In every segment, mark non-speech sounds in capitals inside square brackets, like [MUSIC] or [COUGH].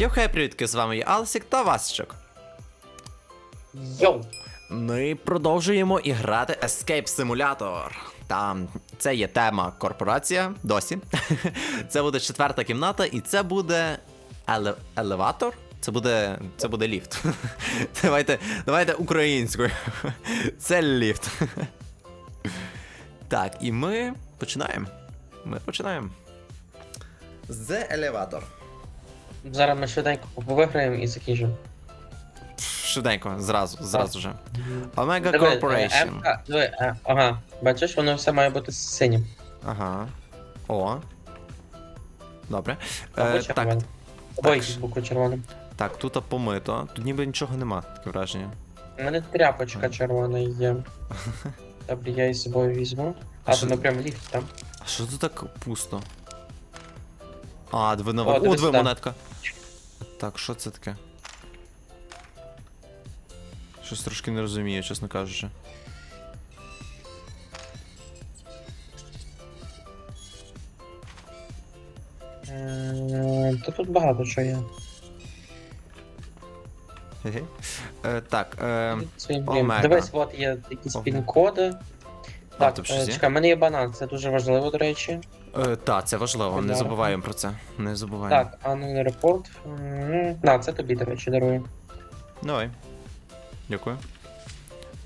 Йохей, привітки, з вами я Алсік та Васчик. Йоу! Ми продовжуємо і грати Escape Simulator. Там це є тема корпорація досі. [LAUGHS] Це буде четверта кімната, і це буде еле... елеватор. Це буде. Це буде ліфт. [LAUGHS] Давайте, давайте українською. [LAUGHS] Це ліфт. Так, і ми починаємо. Ми починаємо. З елеватор. Зараз ми швиденько виграємо і закінчимо. Швиденько, зразу, зразу же. Omega Диви, е, Corporation. М-ка, диви, е, ага, бачиш, воно все має бути синім. Ага. О. Добре. Або Е, так, червоним. Або якийсь букву червоним. так, тут помито. Тут ніби нічого нема, таке враження. У мене тряпочка червона є. [LAUGHS] Добре, я її з собою візьму. А Що? то ми прям ліфт там. А що тут так пусто? А, диви на О, О, диви диви сюди. монетка. Так, що це таке? Щось трошки не розумію, чесно кажучи. Та тут багато чого є. Хе-хе. Е, так, е, Омега. Дивись, от є якісь Ого. пін-коди. А, Так, тут е, є? чекай, в мене є банан, це дуже важливо, до речі. Е, та, це важливо, не забуваємо про це. Не забуваємо. Так, репорт. М, На, це тобі, до речі, дарую. Давай. Дякую.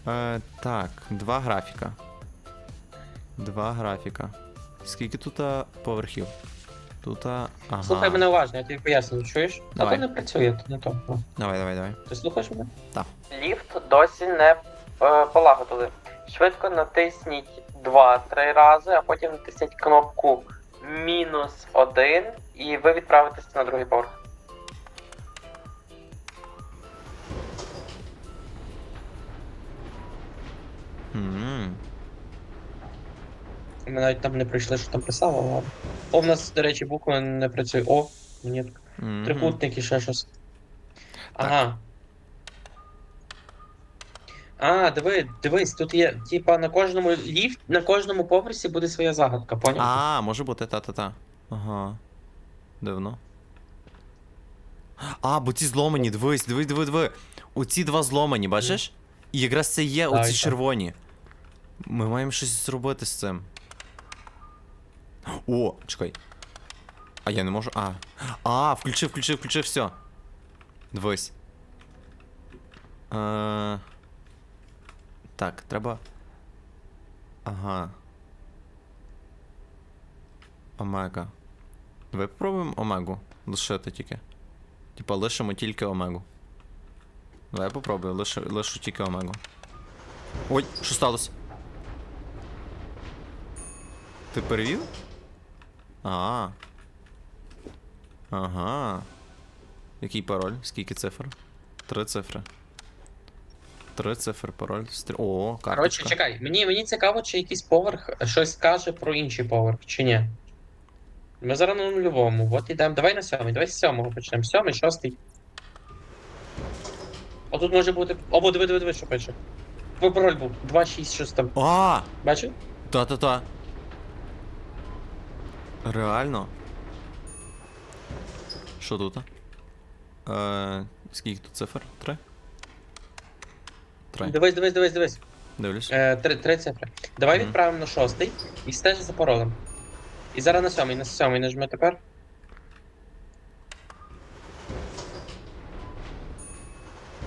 Е, так, два графіка. Два графіка. Скільки тут а, поверхів? Тут. а, Ага. Слухай мене уважно, я тобі поясню, чуєш? Давай. А то не працює, то не то. Давай, давай, давай. Ти слухаєш мене? Так. Ліфт досі не е, полагодили. Швидко натисніть 2-3 рази, а потім натисніть кнопку мінус 1 і ви відправитеся на другий поверх. м Ми навіть там не прийшли, що там писало, але. О, в нас, до речі, буква не працює. О, ні, Мгм. трикутник і ще щось. Ага. А, диви, дивись, тут є, типа, на кожному ліфт, на кожному поверсі буде своя загадка, поняв? А, може бути, та-та-та. Ага. Дивно. А, бо ці зломані, дивись, диви, диви, диви. Оці два зломані, бачиш? І якраз це є Так, оці так. червоні. Ми маємо щось зробити з цим. О, чекай. А я не можу. А. А, включив, включив, включив, все. Дивись. Е... Так, треба. Ага. Омега. Давай попробуємо омегу. Лишити тільки. Типа лишимо тільки омегу. Давай попробую, лишу, лишу тільки омегу. Ой, що сталося? Ти перевів? А. Ага. Який пароль? Скільки цифр? Три цифри. Три цифри, пароль. Стрі... О, карточка. Коротше, чекай, мені, мені цікаво, чи якийсь поверх щось каже про інший поверх, чи ні. Ми зараз на нульовому, от ідемо. Давай на сьомий, давай з сьомого почнемо. Сьомий, шостий. О, тут може бути. О, диви, диви, диви, що пише. Твій пароль був 2, 6, 6 там. А! Бачив? Та-та-та. Реально? Що тут? Е, скільки тут цифр? Три? Три. Дивись, дивись, дивись, дивись. Дивлюсь. Е, три, три цифри. Давай Мгм. відправимо на шостий і стежи за паролем. І зараз на сьомий, на сьомий нажми тепер.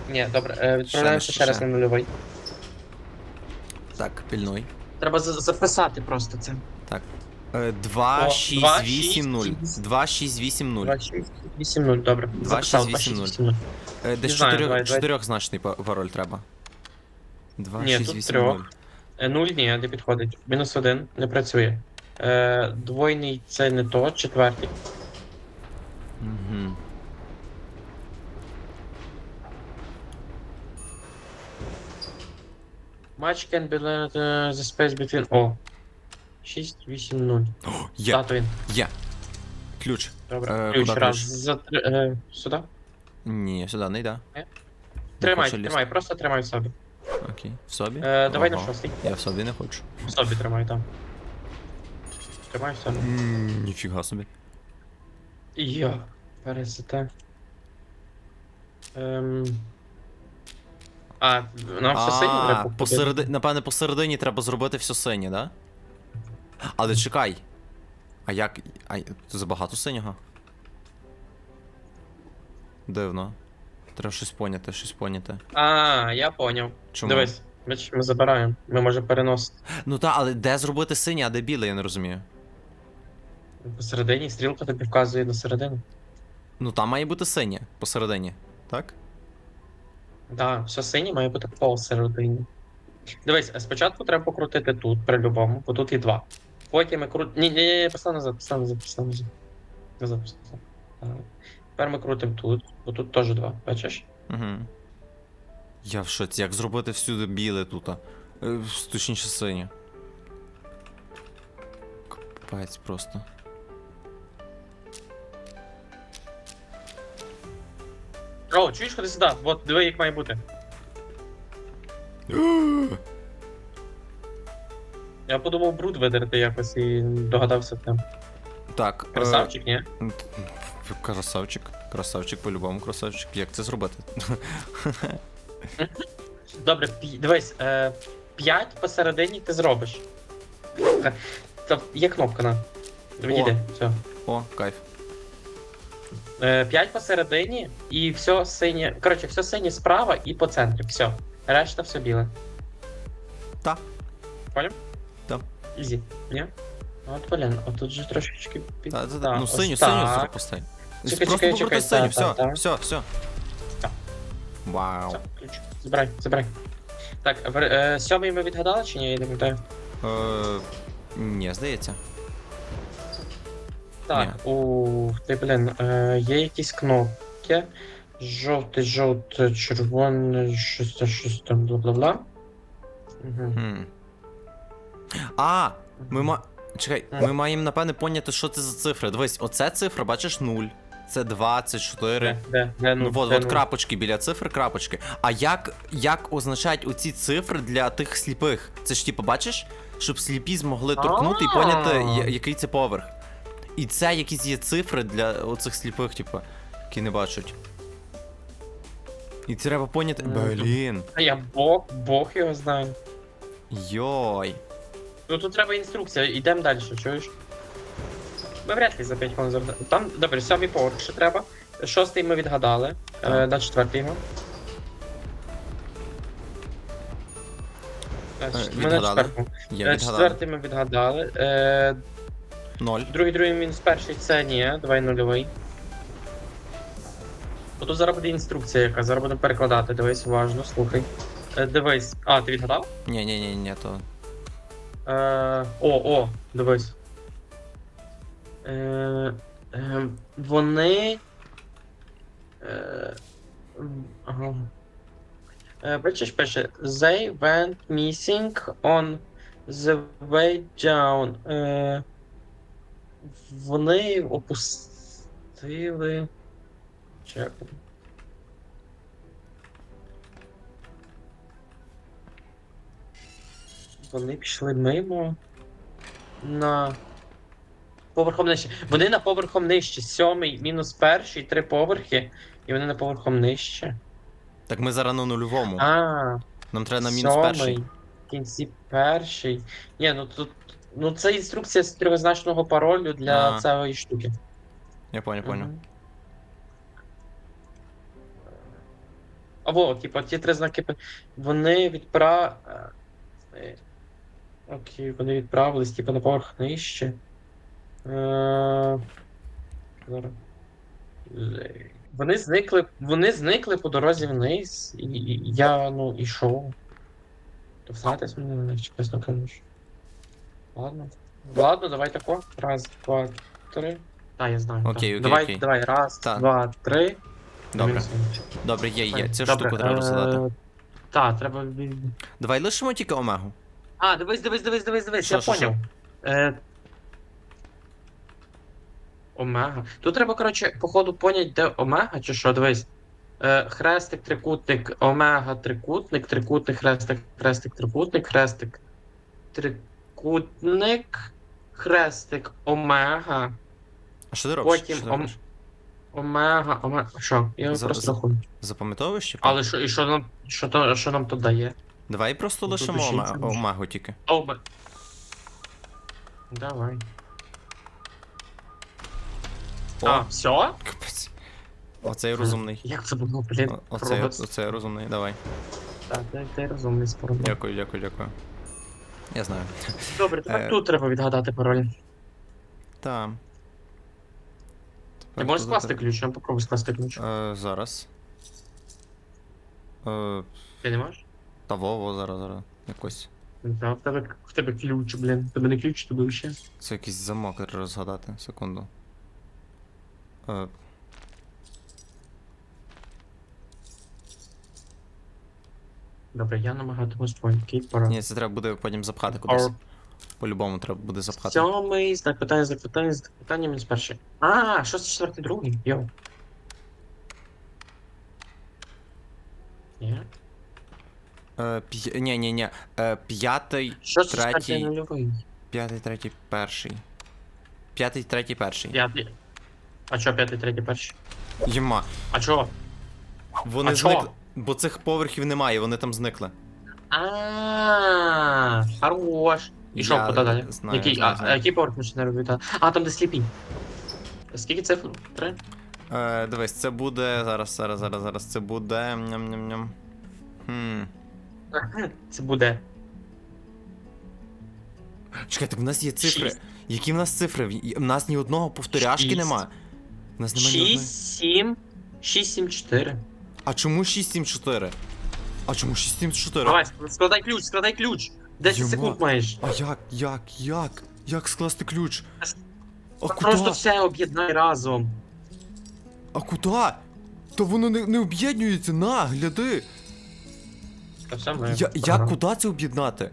Ні, добре, е, відправляємося Ще, ще раз ще. на нульовий. Так, пільнуй. Треба за- записати просто це. Е, 2, 6, 2, 8, 0. 6, 2, 6, 8, 0. 2, 6, 8, 0, добре. 2, Записав, 6, 8, 0. 2, 6, 8, 0. Е, десь знаю, 4, давай. 4-значний пароль треба. 2, Ні, 6, тут 8, трьох. 0. Е, 0 ні, не підходить. Мінус 1 не працює. Е, двойний це не то, четвертий. Угу. Match can be led, uh, the space between... О. 6, 8, 0. Є, Тато він. є. Ключ. Добре. Е, ключ куди раз. ключ? За, три- е, сюди. Ні, сюди не йде. Е? Тримай, тримай, просто тримай в собі. Окей. В собі? Е, давай на Ага. шостий. Я в собі не хочу. В собі тримай там. Тримай в собі. М, Ніфіга собі. Йо. Пересете. Ем... А, нам все синє треба А, купити? посереди... напевне, посередині треба зробити все синє, да? Але чекай. А як. А, забагато синього? Дивно. Треба щось поняти, щось поняти. А, я поняв. Чому? Дивись, бачиш, ми забираємо. Ми можемо переносити. Ну та, але де зробити синє, а де біле, я не розумію. Посередині стрілка тобі вказує на середину. Ну там має бути синє посередині, так? Так, все синє має бути посередині. Дивись, а спочатку треба покрутити тут, при любому, бо тут є два. Потім ми крутимо. Ні, ні, ні, постав назад, постав назад, постав назад. Назад, постав. Так. Тепер ми крутимо тут, бо тут теж два, бачиш? Угу. Я в шоці, як зробити всюди біле тут? Е, Точніше синє. Капець просто. О, чуєш, ходи сюди, от диви, як має бути. [GASPS] Я подумав бруд видерти якось і догадався там. Так. е, Красавчик, ні? Красавчик. Красавчик, по-любому красавчик. Як це зробити? [LAUGHS] Добре, пі- дивись, е, 5 посередині ти зробиш. Е, Та є кнопка на. Відійди, все. О, кайф. Е, 5 посередині і все синє. Коротше, все синє справа і по центрі. Все. Решта все біле. Та. Поняв? Та. Ізі. Ні? От, блін, от тут же трошечки під. Та, та, та. Та, Ну ось синю, так. синю постань. Чекай, Просто чекай, чекай, синю, та, все, та, та. все, все. Вау. Все, ключ. Забирай, забирай. Так, вер- е, сьомий ми відгадали чи ні? Я не пам'ятаю. Е, ні, здається. Так, ух ти, блін, е, є якісь кнопки. Жовтий, жовтий, червоний, щось, там, щось там, бла-бла-бла. Угу. Хм. А, ми ма. Чекай, ми маємо напевне поняти, що це за цифри. Дивись, оце цифра, бачиш, 0. Це 2, це 4. Де, де, де, Ну, ну, от, де, от ну? крапочки біля цифр, крапочки. А як, як означають оці цифри для тих сліпих? Це ж типу, бачиш, щоб сліпі змогли торкнути і поняти, я- який це поверх. І це якісь є цифри для оцих сліпих, типу, які не бачать. І треба поняти. Мгм. Блін. А я Бог, Бог його знає. Йой. Ну тут треба інструкція, йдемо далі, чуєш? Ми вряд ли за 5 хвилин завдаємо. Там, добре, сьомий поверх ще треба. Шостий ми відгадали. Е, на четвертий його. Е, Е, Ми на відгадали. четвертому. Я Е, відгадав. Четвертий ми відгадали. Е, Ноль. другий, другий мінус перший це ні, давай нульовий. Бо тут зараз буде інструкція яка, зараз будемо перекладати, дивись, уважно, слухай. Е, дивись. А, ти відгадав? Ні, ні, ні, ні, то. Е, о, о, дивись. Е, е, вони. Е, бачиш, пише They went missing on the way down. Вони опустили. Чекай. Вони пішли мимо на поверхом нижче. Вони на поверхом нижче. Сьомий мінус перший, три поверхи, і вони на поверхом нижче. Так ми зараз на нульовому. А, Нам треба на мінус сьомий, перший. в кінці перший. Ні, ну тут. Ну це інструкція з трьохзначного паролю для А. цієї штуки. Я понял, понял. Мгм. Або, типу, ті три знаки. пи- Вони відпра. е, Окей, вони відправились, типу, на поверх нижче. Е, Вони зникли. Вони зникли по дорозі вниз, і, і я, ну, ішов. То всратись мене на них, чесно кажучи. Ладно. Ладно, давай тако. Раз, два, три. Так, я знаю. Окей, окей, давай, окей. давай, раз, Так. два, три. Добре. Добре, є, є. Цю Добре, штуку треба е, Так, треба. Давай лишимо тільки омегу. А, дивись, дивись, дивись, дивись, дивись, Що, я що, поняв. Е... Омега. Тут треба, коротше, походу поняти, де омега, чи що, дивись. Е, хрестик, трикутник, омега, трикутник, трикутник, хрестик, хрестик, трикутник, хрестик, трикутник, хрестик, омега, А що ти робиш? Потім Що ти ом- робиш? Омега, омега. Що? Я За- просто рахую. Запам'ятовуєш чи? Але що, і що нам, що, то, що нам то дає? Давай просто Ну, тут лишимо ще й це може. омегу тільки. Оме. Давай. О, А, все? капець. Оцей розумний. Як це було, блін? О- Оцей, Робот. оцей розумний, давай. Так, ти, ти розумний спорудник. Дякую, дякую, дякую. Я знаю. Добре, тепер Е, тут треба відгадати пароль. Та. Ти можеш скласти ключ, я попробуй скласти ключ. Е, зараз. Е, Ти не можеш? та Вово, зараз, зараз. Якось. Та, в тебе, в тебе ключ, блін. В тебе не ключ, тебе ще. Це якийсь замок треба розгадати. Секунду. Е, Добре, я намагатимусь пора. ні, це треба буде потім запхати кудись. По-любому треба буде запхати. Сьомий, знак питання, знак питання, знак питання, мінус перший. А, шостий, четвертий, другий, йо. Ні? Е, п'я... Ні, ні, ні. Е, п'ятий, Шостий, четвертий, третій, нульовий. п'ятий, третій, перший. П'ятий, третій, перший. П'ятий. А чо п'ятий, третій, перший? Єма. А чо? Вони А чо? зникли. Бо цих поверхів немає, вони там зникли. А, хорош. І що, Я куди далі? знаю, Який, знаю, а, знаю. а який поверх ми ще не робити? А, там де сліпі. Скільки цифр? Три? Е, дивись, це буде. Зараз, зараз, зараз, зараз. Це буде. Ням-ням-ням. Хм. Це буде. Чекай, так в нас є цифри. Шість. Які в нас цифри? В- В нас ні одного повторяшки Шість. нема. В нас немає ні одної. 6, 7, 6, 7, 4. А чому 674? А чому 674? Давай, складай ключ, складай ключ. 10 Єма. секунд маєш. А як, як, як? Як скласти ключ? А Просто куди? все об'єднай разом. А куди? Та воно не, не об'єднується, на, гляди. Та все ми. Я, як куди це об'єднати?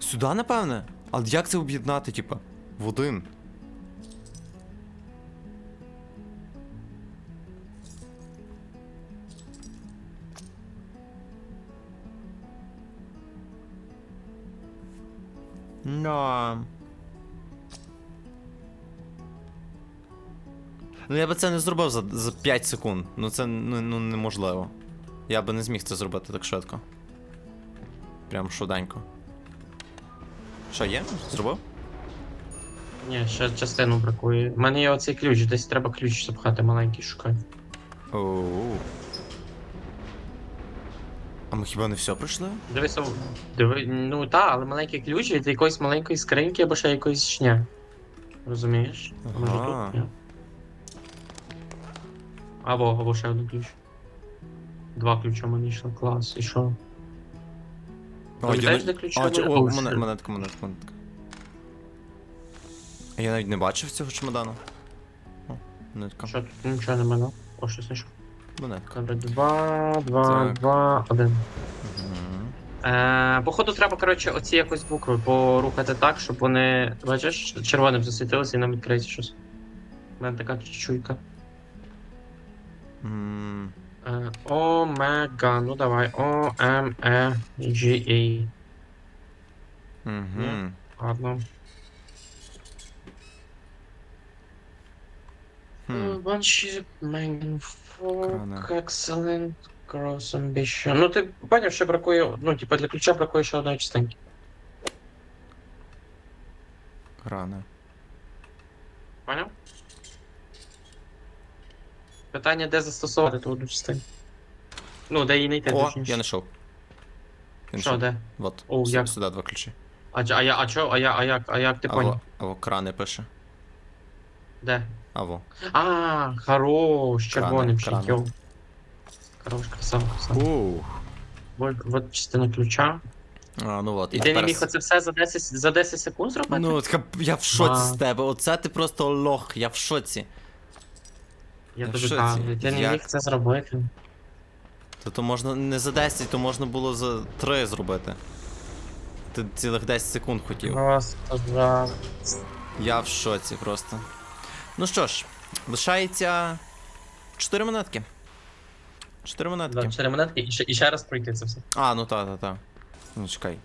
Сюди, напевне? Але як це об'єднати, типа? В один. No. Ну я би це не зробив за, за 5 секунд. Ну це ну, ну, неможливо. Я би не зміг це зробити так швидко. Прям швиденько. Що є? Зробив? Ні, ще частину бракує. У мене є оцей ключ, десь треба ключ запхати маленький, шукай. Оу. А ми хіба не все пройшли? Дивися, диви, ну та, але маленький ключ від якоїсь маленької скриньки або ще якоїсь шня. Розумієш? А Може Ага. тут? Ні. Або, або ще один ключ. Два ключа мені йшло, клас, і що? Пам'ятаєш, де? А, чи... О, О, монет, монетка, монетка, монетка. А я навіть не бачив цього чемодану. О, монетка. Що тут нічого не мене? О, щось знайшов. Монетка. Добре, два, два, Так. два, один. Мгм. Е, походу, треба, коротше, оці якось букви порухати так, щоб вони, бачиш, червоним засвітилися і нам відкриється щось. У мене така чуйка. М, Е, Омега, ну давай. О, М, Е, G. Мгм. Ладно. Хм. Banshee, Megan Крана. Folk, Excellent, Cross Ambition. Ну ти поняв, що бракує, ну, типа для ключа бракує ще одної частинки. Рано. Поняв? Питання, де застосовувати ту одну частину. Ну, де її знайти, О, точніше. я знайшов. Я Що, знайшов. де? Вот. О, Сю- як? Сюди два ключі. А, ч- а я, а чо, а я, а як, а як ти Аво, поняв? аво, крани пише. Де? Аво. А, хорош, червоним ще, крани. Хорош, красава, красава. Ух. Вот, вот частина ключа. А, ну от. І а ти не міг оце все за 10, за 10 секунд зробити? Ну, така, я в шоці Ва. з тебе. Оце ти просто лох, я в шоці. я в тобі кажу, ти не Як? міг це зробити. То, то можна не за 10, то можна було за 3 зробити. Ти цілих 10 секунд хотів. Просто жах. Я в шоці просто. Ну що ж, лишається 4 монетки. 4 монетки. 24 монетки і ще, і ще раз пройти це все. А, ну та, та, та. Ну чекай.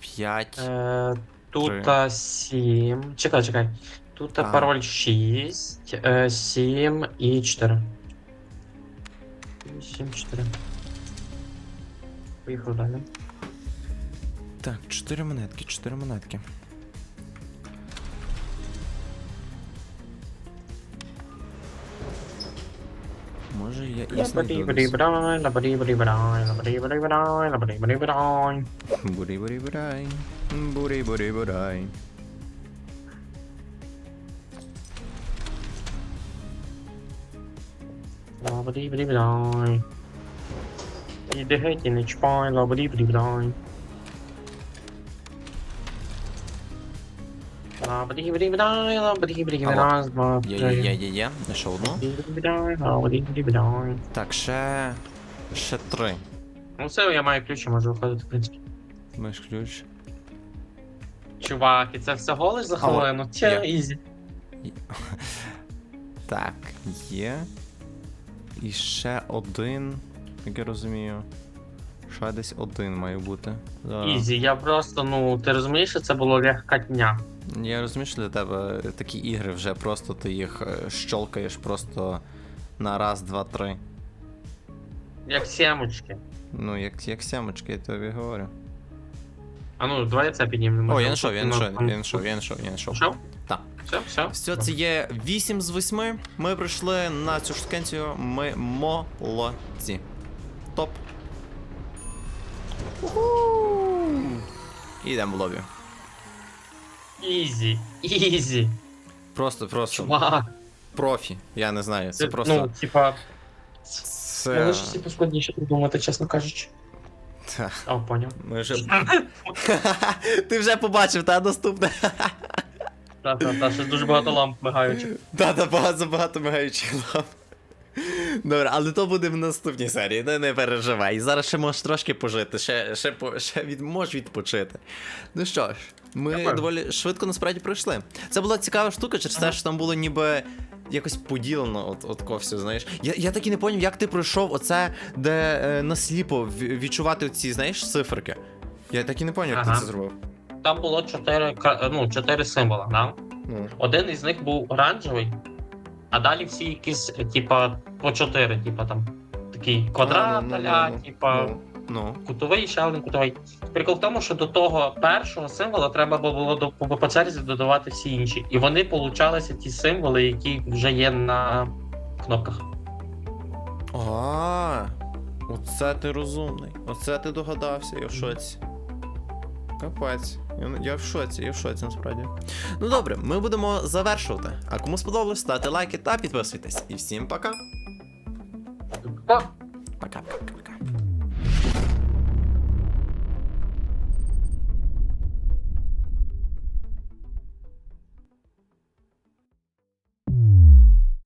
5. Е, тут 7. Чекай, чекай. Тут Так. пароль 6, 7 і 4. 7, 4. Поїхав далі. Так, 4 монетки, 4 монетки. Може я і знайду десь. Бурі-бурі-бурай. Бурі-бурі-бурай. Лабарі-барі-брай. Іди геть і не чпай, лабарі-барі-брай. Раз, два, три. є, є, є, є. Знайшов одну. Лабарі-барі-брай. Так, ще. Ще три. Ну все, я маю ключ, я можу виходити, в принципі. Маєш ключ. Чувак, і це всього лиш за хвилину. Тя, є. ізі. [LAUGHS] Так, є. І ще один. Як я розумію. Ще десь один має бути. Ізі, я просто, ну, ти розумієш, що це було легкотня. Я розумію, що для тебе такі ігри вже просто ти їх е, щолкаєш просто на раз, два, три. Як сімочки. Ну, як, як сямочки, я тобі говорю. А ну, давай я це піднімемо. О, я знайшов, я знайшов, я знайшов, я знайшов, я знайшов. Що? Так. Все, все. Все, це є 8 з 8. Ми прийшли на цю штукенцію. Ми молодці. Топ. Уху! І йдемо в лобі. Ізі, ізі. Просто, просто Чувак. профі. Я не знаю. Це Це, просто. Ну, типа, Це. могли ж типу складніше придумати, чесно кажучи. Та, А, поняв. Ми вже. [LAUGHS] Ти вже побачив, та наступне. Та, та, та, ще дуже багато ламп мигаючих. Та, та багато забагато мигаючих ламп. Добре, але то буде в наступній серії, не, не переживай. Зараз ще можеш трошки пожити, ще, ще, ще від, можеш відпочити. Ну що ж, ми Дякую. доволі швидко насправді пройшли. Це була цікава штука, через те, що там було ніби якось поділено от, от все, знаєш. Я, я так і не поняв, як ти пройшов оце, де е, насліпо відчувати ці, знаєш, циферки. Я так і не поняв, як Ага. ти це зробив. Там було чотири, ну, чотири символа, да? Ну. Один із них був оранжевий, а далі всі якісь, е, типа, по чотири, типа там такий квадрат, ну, ну, аля, ну, ну. типа. Ну, ну. Кутовий, ще один кутовий. Прикол в тому, що до того першого символа треба було до, по, по черзі додавати всі інші. І вони получалися ті символи, які вже є на кнопках. А, оце ти розумний. Оце ти догадався, я в шоці. Капець. Я, в шоці, я в шоці насправді. Ну добре, ми будемо завершувати. А кому сподобалось, ставте лайки та підписуйтесь. І всім пока. Пока.